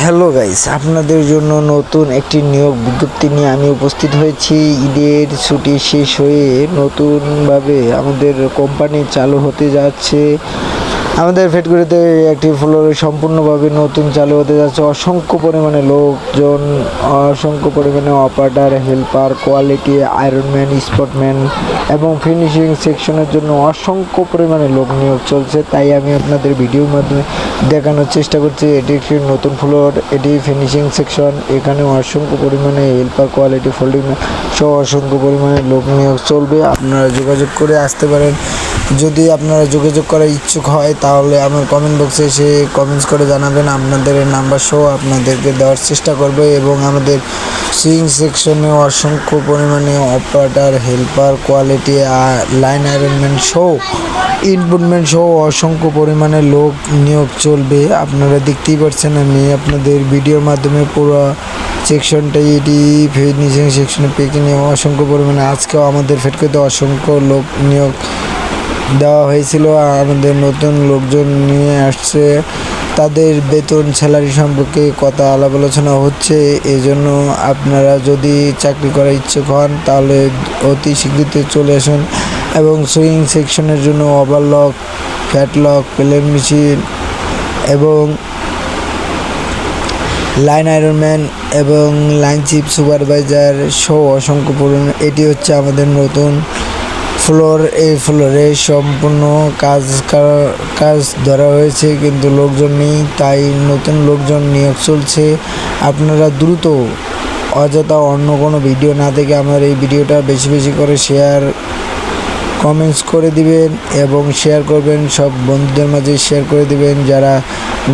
Hello guys আপনাদের জন্য নতুন একটি নিয়োগ বিজ্ঞপ্তি নিয়ে আমি উপস্থিত হয়েছি। ঈদের ছুটি শেষ হয়ে নতুনভাবে আমাদের কোম্পানি চালু হতে যাচ্ছে। আমাদের ফেটগুড়িতে একটি ফ্লোর সম্পূর্ণভাবে নতুন চালু হতে যাচ্ছে। অসংখ্য পরিমাণে লোকজন, অসংখ্য পরিমাণে operator helper quality ironman spotman এবং ফিনিশিং সেকশনের জন্য অসংখ্য পরিমাণে লোক নিয়োগ চলছে। তাই আমি আপনাদের ভিডিওর মাধ্যমে দেখানোর চেষ্টা করছি, এটি একটি নতুন ফ্লোর, এটি ফিনিশিং সেকশন এখানে অসংখ্য পরিমাণে হেল্পার কোয়ালিটি ফোল্ডিং সহ অসংখ্য পরিমাণে লোক নিয়োগ চলবে। আপনারা যোগাযোগ করে আসতে পারেন। যদি আপনারা যোগাযোগ করার ইচ্ছুক হয় তাহলে আমার কমেন্ট বক্সে এসে কমেন্টস করে জানাবেন। আপনাদের নাম্বার সহ আপনাদেরকে দেওয়ার চেষ্টা করবে এবং আমাদের সুইং সেকশনে অসংখ্য পরিমাণে operator helper quality line ironman সহ ইনপুটমেন্ট সহ অসংখ্য পরিমাণে লোক নিয়োগ চলবে। আপনারা দেখতেই পাচ্ছেন আমি আপনাদের ভিডিওর মাধ্যমে পুরো সেকশনটা এটি ফিনিশিং সেকশনে পেকে নিয়ে অসংখ্য পরিমাণে, আজকেও আমাদের ফেটকোতে অসংখ্য লোক নিয়োগ দেওয়া হয়েছিল, আমাদের নতুন লোকজন নিয়ে আসছে। তাদের বেতন, স্যালারি সম্পর্কে কথা আলাপ আলোচনা হচ্ছে। এজন্য আপনারা যদি চাকরি করার ইচ্ছুক হন, তাহলে অতি শীঘ্রই চলে আসুন এবং সুইং সেকশনের জন্য ওভারলক ফ্যাটলক প্লেন মেশিন এবং লাইন আয়রনম্যান এবং লাইন চিপ সুপারভাইজার সহ অসংখ্য পরিমাণ এটি হচ্ছে আমাদের নতুন ফ্লোর, এই ফ্লোরে সম্পূর্ণ কাজ কাজ ধরা হয়েছে, কিন্তু লোকজন নেই, তাই নতুন লোকজন নিয়োগ চলছে। আপনারা দ্রুত, অযথা অন্য কোনো ভিডিও না দেখে আমার এই ভিডিওটা বেশি বেশি করে শেয়ার কমেন্টস করে দিবেন এবং শেয়ার করবেন, সব বন্ধুদের মাঝে শেয়ার করে দিবেন, যারা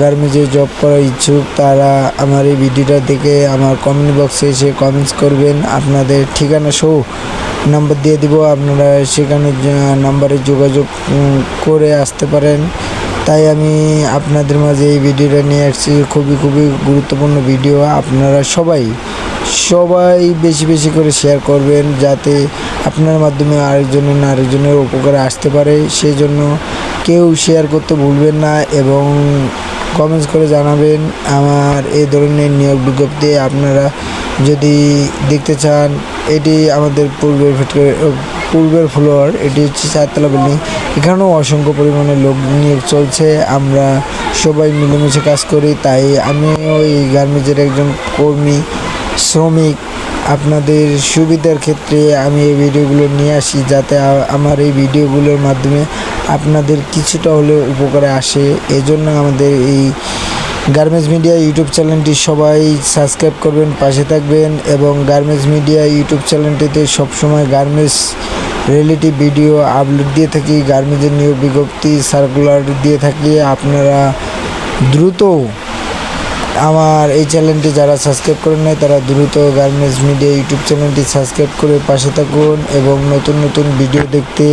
গার্মেন্টসে জব করার ইচ্ছুক, তারা আমার এই ভিডিওটা দেখে আমার কমেন্ট বক্সে এসে কমেন্টস করবেন। আপনাদের ঠিকানা সহ নাম্বার দিয়ে দিব, আপনারা সেখানে নাম্বারে যোগাযোগ করে আসতে পারেন। তাই আমি আপনাদের মাঝে এই ভিডিওটা নিয়ে আসছি। খুবই খুবই গুরুত্বপূর্ণ ভিডিও। আপনারা সবাই সবাই বেশি বেশি করে শেয়ার করবেন যাতে আপনার মাধ্যমে আরেকজনের না আরেকজনের উপকারে আসতে পারে। সেই জন্য কেউ শেয়ার করতে ভুলবেন না এবং কমেন্টস করে জানাবেন। আমার এই ধরনের নিয়োগ বিজ্ঞপ্তি আপনারা যদি দেখতে চান, এটি আমাদের পূর্বের পূর্বের ফ্লোর এটি হচ্ছে চারতলা বিল্ডিং এখানেও অসংখ্য পরিমাণে লোক নিয়োগ চলছে, আমরা সবাই মিলেমিশে কাজ করি, তাই আমি ওই গার্মেন্টসের একজন কর্মী, শ্রমিক, আপনাদের সুবিধার ক্ষেত্রে আমি এই ভিডিওগুলো নিয়ে আসি, যাতে আমার এই ভিডিওগুলোর মাধ্যমে আপনাদের কিছুটা হলেও উপকারে আসে, এজন্য আমাদের এই গার্মেন্টস মিডিয়া ইউটিউব চ্যানেলটি সবাই সাবস্ক্রাইব করবেন, পাশে থাকবেন এবং গার্মেন্টস মিডিয়া ইউটিউব চ্যানেলটিতে সবসময় গার্মেন্টস রিলেটিভ ভিডিও আপলোড দিয়ে থাকি। গার্মেন্টসের নিয়োগ বিজ্ঞপ্তি সার্কুলার দিয়ে থাকি। আপনারা দ্রুত আমার এই চ্যানেলটি যারা সাবস্ক্রাইব করেন নাই, তারা দ্রুত গার্মেন্টস মিডিয়া ইউটিউব চ্যানেলটি সাবস্ক্রাইব করে পাশে থাকুন এবং নতুন নতুন ভিডিও দেখতে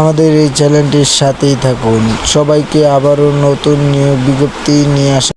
আমাদের এই চ্যানেলটির সাথেই থাকুন। সবাইকে আবারও নতুন নিয়োগ বিজ্ঞপ্তি নিয়ে আসা